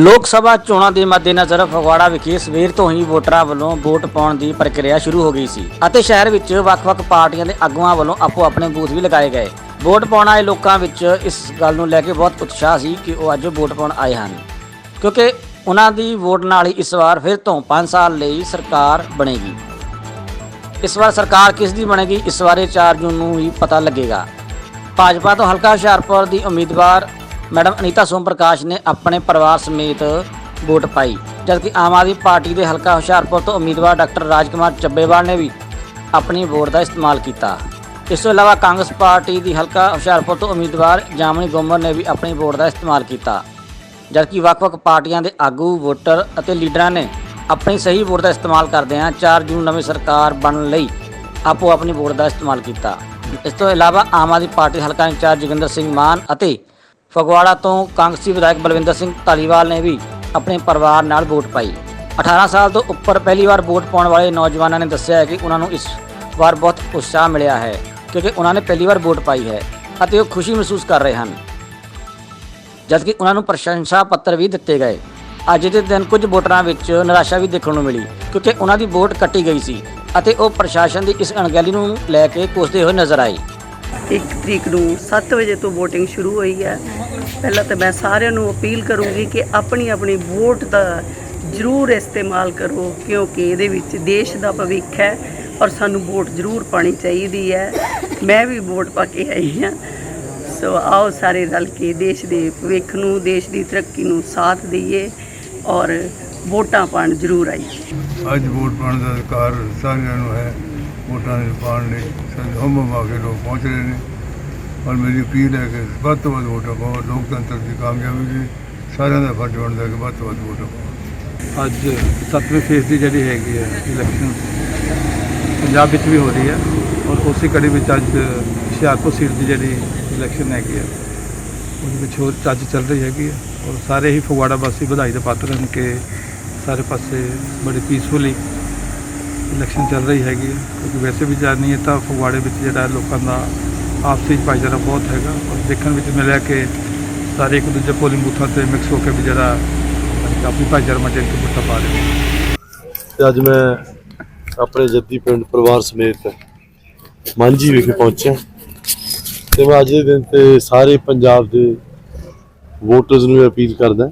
ਲੋਕ ਸਭਾ ਚੋਣਾਂ ਦੇ ਮੱਦੇਨਜ਼ਰ ਫਗਵਾੜਾ ਵਿਖੇ ਸਵੇਰ ਤੋਂ ਹੀ ਵੋਟਰਾਂ ਵੱਲੋਂ ਵੋਟ ਪਾਉਣ ਦੀ ਪ੍ਰਕਿਰਿਆ ਸ਼ੁਰੂ ਹੋ ਗਈ ਸੀ ਅਤੇ ਸ਼ਹਿਰ ਵਿੱਚ ਵੱਖ-ਵੱਖ ਪਾਰਟੀਆਂ ਦੇ ਆਗੂਆਂ ਵੱਲੋਂ ਆਪੋ ਆਪਣੇ ਬੂਥ ਵੀ ਲਗਾਏ ਗਏ। ਵੋਟ ਪਾਉਣ ਆਏ ਲੋਕਾਂ ਵਿੱਚ ਇਸ ਗੱਲ ਨੂੰ ਲੈ ਕੇ ਬਹੁਤ ਉਤਸ਼ਾਹ ਸੀ ਕਿ ਉਹ ਅੱਜ ਵੋਟ ਪਾਉਣ ਆਏ ਹਨ। ਕਿਉਂਕਿ ਉਹਨਾਂ ਦੀ ਵੋਟ ਨਾਲ ਹੀ ਇਸ ਵਾਰ ਫਿਰ ਤੋਂ 5 ਸਾਲ ਲਈ ਸਰਕਾਰ ਬਣੇਗੀ। ਇਸ ਵਾਰ ਸਰਕਾਰ ਕਿਸ ਦੀ ਬਣੇਗੀ, ਇਸ ਬਾਰੇ 4 ਜੂਨ ਨੂੰ ਹੀ ਪਤਾ ਲੱਗੇਗਾ। ਭਾਜਪਾ ਤੋਂ ਹਲਕਾ ਹੁਸ਼ਿਆਰਪੁਰ ਦੀ ਉਮੀਦਵਾਰ ਮੈਡਮ, ਅਨੀਤਾ ਸੋਮ ਪ੍ਰਕਾਸ਼ ਨੇ ਆਪਣੇ ਪਰਿਵਾਰ ਸਮੇਤ ਵੋਟ ਪਾਈ, ਜਦਕਿ ਆਮ ਆਦਮੀ ਪਾਰਟੀ ਦੇ ਹਲਕਾ ਹੁਸ਼ਿਆਰਪੁਰ ਤੋਂ ਉਮੀਦਵਾਰ ਡਾਕਟਰ ਰਾਜਕੁਮਾਰ ਚੱਬੇਵਾਲ ਨੇ ਵੀ ਆਪਣੀ ਵੋਟ ਦਾ ਇਸਤੇਮਾਲ ਕੀਤਾ। ਇਸ ਤੋਂ ਇਲਾਵਾ ਕਾਂਗਰਸ ਪਾਰਟੀ ਦੀ ਹਲਕਾ ਹੁਸ਼ਿਆਰਪੁਰ ਤੋਂ ਉਮੀਦਵਾਰ ਜਾਮਨੀ ਗੋਮਰ ਨੇ ਵੀ ਆਪਣੀ ਵੋਟ ਦਾ ਇਸਤੇਮਾਲ ਕੀਤਾ, ਜਦਕਿ ਵੱਖ-ਵੱਖ ਪਾਰਟੀਆਂ ਦੇ ਆਗੂ, ਵੋਟਰ ਅਤੇ ਲੀਡਰਾਂ ਨੇ ਆਪਣੀ ਸਹੀ ਵੋਟ ਦਾ ਇਸਤੇਮਾਲ ਕਰਦਿਆਂ 4 ਜੂਨ ਨਵੀਂ ਸਰਕਾਰ ਬਣਨ ਲਈ ਆਪੋ ਆਪਣੀ ਵੋਟ ਦਾ ਇਸਤੇਮਾਲ ਕੀਤਾ। ਇਸ ਤੋਂ ਇਲਾਵਾ ਆਮ ਆਦਮੀ ਪਾਰਟੀ ਹਲਕਾ ਇੰਚਾਰਜ ਜੋਗਿੰਦਰ ਸਿੰਘ ਮਾਨ ਅਤੇ ਫਗਵਾੜਾ ਤੋਂ ਕਾਂਗਰਸੀ ਵਿਧਾਇਕ ਬਲਵਿੰਦਰ ਸਿੰਘ ਧਾਲੀਵਾਲ ਨੇ ਵੀ ਆਪਣੇ ਪਰਿਵਾਰ ਨਾਲ ਵੋਟ ਪਾਈ। 18 ਸਾਲ ਤੋਂ ਉੱਪਰ ਪਹਿਲੀ ਵਾਰ ਵੋਟ ਪਾਉਣ ਵਾਲੇ ਨੌਜਵਾਨਾਂ ਨੇ ਦੱਸਿਆ ਹੈ ਕਿ ਉਹਨਾਂ ਨੂੰ ਇਸ ਵਾਰ ਬਹੁਤ ਉਤਸ਼ਾਹ ਮਿਲਿਆ ਹੈ, ਕਿਉਂਕਿ ਉਹਨਾਂ ਨੇ ਪਹਿਲੀ ਵਾਰ ਵੋਟ ਪਾਈ ਹੈ ਅਤੇ ਉਹ ਖੁਸ਼ੀ ਮਹਿਸੂਸ ਕਰ ਰਹੇ ਹਨ। ਜਦਕਿ ਉਹਨਾਂ ਨੂੰ ਪ੍ਰਸ਼ੰਸਾ ਪੱਤਰ ਵੀ ਦਿੱਤੇ ਗਏ, ਅੱਜ ਦੇ ਦਿਨ ਕੁਝ ਵੋਟਰਾਂ ਵਿੱਚ ਨਿਰਾਸ਼ਾ ਵੀ ਦੇਖਣ ਨੂੰ ਮਿਲੀ, ਕਿਉਂਕਿ ਉਹਨਾਂ ਦੀ ਵੋਟ ਕੱਟੀ ਗਈ ਸੀ ਅਤੇ ਉਹ ਪ੍ਰਸ਼ਾਸਨ ਦੀ ਇਸ ਅਣਗਹਿਲੀ ਨੂੰ ਲੈ ਕੇ ਕੋਸਦੇ ਹੋਏ ਨਜ਼ਰ ਆਏ। ਇੱਕ ਤਰੀਕ ਨੂੰ 7 ਵਜੇ ਤੋਂ VOTING ਸ਼ੁਰੂ ਹੋਈ ਹੈ। ਪਹਿਲਾਂ ਤਾਂ ਮੈਂ ਸਾਰਿਆਂ ਨੂੰ ਅਪੀਲ ਕਰੂੰਗੀ ਕਿ ਆਪਣੀ ਆਪਣੀ ਵੋਟ ਦਾ ਜ਼ਰੂਰ ਇਸਤੇਮਾਲ ਕਰੋ, ਕਿਉਂਕਿ ਇਹਦੇ ਵਿੱਚ ਦੇਸ਼ ਦਾ ਭਵਿੱਖ ਹੈ ਔਰ ਸਾਨੂੰ ਵੋਟ ਜ਼ਰੂਰ ਪਾਣੀ ਚਾਹੀਦੀ ਹੈ। ਮੈਂ ਵੀ ਵੋਟ ਪਾ ਕੇ ਆਈ ਹਾਂ। ਸੋ ਆਓ ਸਾਰੇ ਰਲ ਕੇ ਦੇਸ਼ ਦੇ ਭਵਿੱਖ ਨੂੰ, ਦੇਸ਼ ਦੀ ਤਰੱਕੀ ਨੂੰ ਸਾਥ ਦਈਏ ਔਰ ਵੋਟਾਂ ਪਾਣ ਜ਼ਰੂਰ ਆਈਏ। ਅੱਜ ਵੋਟ ਪਾਉਣ ਦਾ ਅਧਿਕਾਰ ਸਾਰਿਆਂ ਨੂੰ ਹੈ। ਵੋਟਾਂ ਦੇ ਪਾਉਣ ਲਈ ਸਾਰੇ ਆ ਕੇ ਲੋਕ ਪਹੁੰਚ ਰਹੇ ਨੇ। ਔਰ ਮੇਰੀ ਅਪੀਲ ਹੈ ਕਿ ਵੱਧ ਤੋਂ ਵੱਧ ਵੋਟਾਂ ਪਾਓ। ਲੋਕਤੰਤਰ ਦੀ ਕਾਮਯਾਬੀ ਲਈ ਸਾਰਿਆਂ ਦਾ ਫਰਜ਼ ਬਣਦਾ ਕਿ ਵੱਧ ਤੋਂ ਵੱਧ ਵੋਟਾਂ ਪਾਓ। ਅੱਜ ਸੱਤਵੇਂ ਫੇਜ਼ ਦੀ ਜਿਹੜੀ ਹੈਗੀ ਹੈ ਇਲੈਕਸ਼ਨ ਪੰਜਾਬ ਵਿੱਚ ਵੀ ਹੋ ਰਹੀ ਹੈ ਔਰ ਉਸੇ ਕੜੀ ਵਿੱਚ ਅੱਜ ਹੁਸ਼ਿਆਰਪੁਰ ਸੀਟ ਦੀ ਜਿਹੜੀ ਇਲੈਕਸ਼ਨ ਹੈਗੀ ਹੈ, ਉਹਦੇ ਵਿੱਚ ਹੋਰ ਚੱਜ ਚੱਲ ਰਹੀ ਹੈਗੀ ਹੈ ਔਰ ਸਾਰੇ ਹੀ ਫਗਵਾੜਾ ਵਾਸੀ ਵਧਾਈ ਦੇ ਪਾਤਰ ਹਨ ਕਿ ਸਾਰੇ ਪਾਸੇ ਬੜੀ ਪੀਸਫੁਲੀ ਇਲੈਕਸ਼ਨ ਚੱਲ ਰਹੀ ਹੈਗੀ ਹੈ। ਕਿਉਂਕਿ ਵੈਸੇ ਵੀ ਜਾਣੀ ਹੈ ਤਾਂ ਫਗਵਾੜੇ ਵਿੱਚ ਜਿਹੜਾ ਲੋਕਾਂ ਦਾ ਆਪਸੀ ਭਾਈਚਾਰਾ ਬਹੁਤ ਹੈਗਾ। ਔਰ ਦੇਖਣ ਵਿੱਚ ਮਿਲਿਆ ਕਿ ਸਾਰੇ ਇੱਕ ਦੂਜੇ ਪੋਲਿੰਗ ਬੂਥਾਂ ਤੇ ਮਿਕਸ ਹੋ ਕੇ ਵੀ ਜਿਹੜਾ ਕਾਫੀ ਭਾਈਚਾਰਾ ਮਚੇ ਕੇ ਵੋਟਾਂ ਪਾ ਰਹੇ ਨੇ। ਤੇ ਅੱਜ ਮੈਂ ਆਪਣੇ ਜੱਦੀ ਪਿੰਡ ਪਰਿਵਾਰ ਸਮੇਤ ਮਾਂਜੀ ਵਿਖੇ ਪਹੁੰਚਿਆ। ਤੇ ਮੈਂ ਅੱਜ ਦੇ ਦਿਨ ਤੇ ਸਾਰੇ ਪੰਜਾਬ ਦੇ ਵੋਟਰਸ ਨੂੰ ਅਪੀਲ ਕਰਦਾ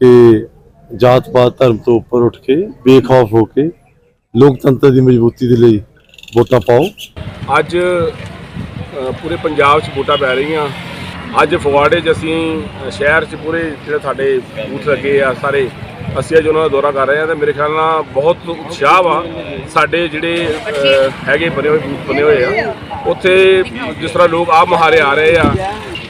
ਕਿ ਜਾਤ ਪਾਤ ਧਰਮ ਤੋਂ ਉੱਪਰ ਉੱਠ ਕੇ, ਬੇਖੌਫ ਹੋ ਕੇ ਲੋਕਤੰਤਰ ਦੀ ਮਜ਼ਬੂਤੀ ਦੇ ਲਈ ਵੋਟਾਂ ਪਾਓ। ਅੱਜ ਪੂਰੇ ਪੰਜਾਬ 'ਚ ਵੋਟਾਂ ਪੈ ਰਹੀਆਂ। ਅੱਜ ਫਗਵਾੜੇ 'ਚ ਅਸੀਂ ਸ਼ਹਿਰ 'ਚ ਪੂਰੇ ਜਿਹੜੇ ਸਾਡੇ ਬੂਥ ਲੱਗੇ ਆ, ਸਾਰੇ, ਅਸੀਂ ਅੱਜ ਉਹਨਾਂ ਦਾ ਦੌਰਾ ਕਰ ਰਹੇ ਹਾਂ ਤੇ ਮੇਰੇ ਖਿਆਲ ਨਾਲ ਬਹੁਤ ਉਤਸ਼ਾਹ ਵਾ। ਸਾਡੇ ਜਿਹੜੇ ਹੈਗੇ ਬਣੇ ਹੋਏ, ਬੂਥ ਬਣੇ ਹੋਏ ਆ। ਉੱਥੇ ਜਿਸ ਤਰ੍ਹਾਂ ਲੋਕ ਆਪ ਮੁਹਾਰੇ ਆ ਰਹੇ ਆ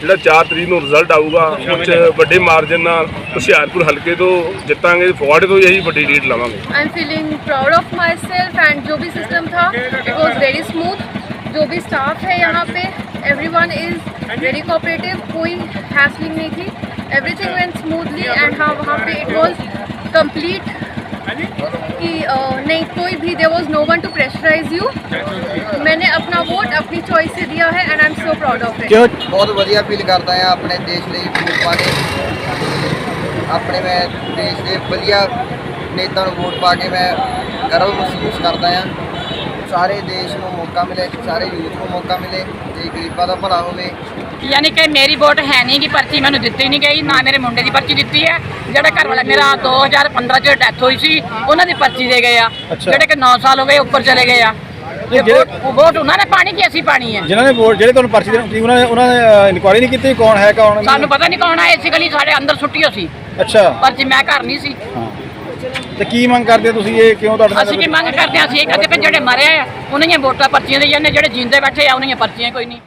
ਜਿਹੜਾ 4 ਤਰੀਕ ਨੂੰ ਰਿਜ਼ਲਟ ਆਊਗਾ ਉਹ 'ਚ ਵੱਡੇ ਮਾਰਜਨ ਨਾਲ ਹੁਸ਼ਿਆਰਪੁਰ ਹਲਕੇ ਤੋਂ ਜਿੱਤਾਂਗੇ ਫਗਵਾੜੇ ਤੋਂ ਇਹੀ ਵੱਡੀ ਲੀਡ ਲਵਾਂਗੇ I am feeling proud of myself and जो भी सिस्टम था इट वॉज वेरी स्मूथ जो भी स्टाफ है यहाँ पे everyone is very cooperative कोई हैसलिंग नहीं थी एवरीथिंग वेंट स्मूथली एंड हाँ वहाँ पे इट वॉज कंप्लीट कि अ, नहीं कोई भी there was no one to pressurise you मैंने अपना वोट अपनी चॉइस से दिया है and I am so proud of it ਬਹੁਤ ਵਧੀਆ ਫੀਲ ਕਰਦਾ ਆ ਆਪਣੇ ਦੇਸ਼ ਲਈ ਵੋਟ ਪਾ ਕੇ ਆਪਣੇ ਮੈਂ ਦੇਸ਼ ਦੇ ਵਧੀਆ ਨੇਤਾ ਨੂੰ ਵੋਟ ਪਾ ਕੇ ਮੈਂ ਗਰਵ ਮਹਿਸੂਸ ਕਰਦਾ ਆ ਸਾਰੇ ਦੇਸ਼ ਨੂੰ ਮੌਕਾ ਮਿਲੇ ਸਾਰੇ ਯੂਥ ਨੂੰ ਮੌਕਾ ਮਿਲੇ ਤੇ ਗਰੀਬਾਂ ਦਾ ਭਲਾ ਹੋਵੇ ਯਾਨੀ ਕਿ ਮੇਰੀ ਵੋਟ ਹੈ ਨਹੀਂ ਗੀ ਪਰਚੀ ਮੈਨੂੰ ਦਿੱਤੀ ਨਹੀਂ ਗਈ ਨਾ ਮੇਰੇ ਮੁੰਡੇ ਦੀ ਪਰਚੀ ਦਿੱਤੀ ਹੈ। ਜਿਹੜਾ ਘਰ ਵਾਲਾ ਮੇਰਾ 2015 ਚ ਡੈਥ ਹੋਈ ਸੀ ਉਹਨਾਂ ਦੀ ਪਰਚੀ ਦੇ ਗਏ ਆ। ਜਿਹੜੇ ਕਿ 9 ਸਾਲ ਹੋ ਗਏ ਉੱਪਰ ਚਲੇ ਗਏ ਆ। ਵੋਟ ਉਹਨਾਂ ਨੇ ਪਾਣੀ ਕਿ ਅਸੀਂ ਪਾਣੀ ਹੈ ਜਿਨ੍ਹਾਂ ਨੇ ਵੋਟ ਜਿਹੜੇ ਤੁਹਾਨੂੰ ਪਰਚੀ ਦੇਣੀ ਉਹਨਾਂ ਨੇ ਉਹਨਾਂ ਨੇ ਇਨਕੁਆਇਰੀ ਨਹੀਂ ਕੀਤੀ ਕੌਣ ਹੈ ਕੌਣ ਸਾਨੂੰ ਪਤਾ ਨਹੀਂ ਕੌਣ ਆਇਆ ਇਸੇ ਗਲੀ ਸਾਡੇ ਅੰਦਰ ਸੁੱਟੀ ਸੀ। ਅੱਛਾ। ਪਰਚੀ ਮੈਂ ਘਰ ਨਹੀਂ ਸੀ। ਤੇ ਕੀ ਮੰਗ ਕਰਦੇ ਹੋ ਤੁਸੀਂ ਇਹ ਕਿਉਂ ਤੁਹਾਡੇ ਅਸੀਂ ਕੀ ਮੰਗ ਕਰਦੇ ਹਾਂ? ਅਸੀਂ ਇਹ ਕਹਿੰਦੇ ਕਿ ਜਿਹੜੇ ਮਰੇ ਆ ਉਹਨਾਂ ਦੀਆਂ ਵੋਟਾਂ ਪਰਚੀਆਂ ਦੇ ਜਾਂਦੇ ਜਿਹੜੇ ਜਿੰਦੇ ਬੈਠੇ ਆ ਉਹਨਾਂ ਦੀਆਂ ਪਰਚੀਆਂ ਕੋਈ ਨਹੀਂ।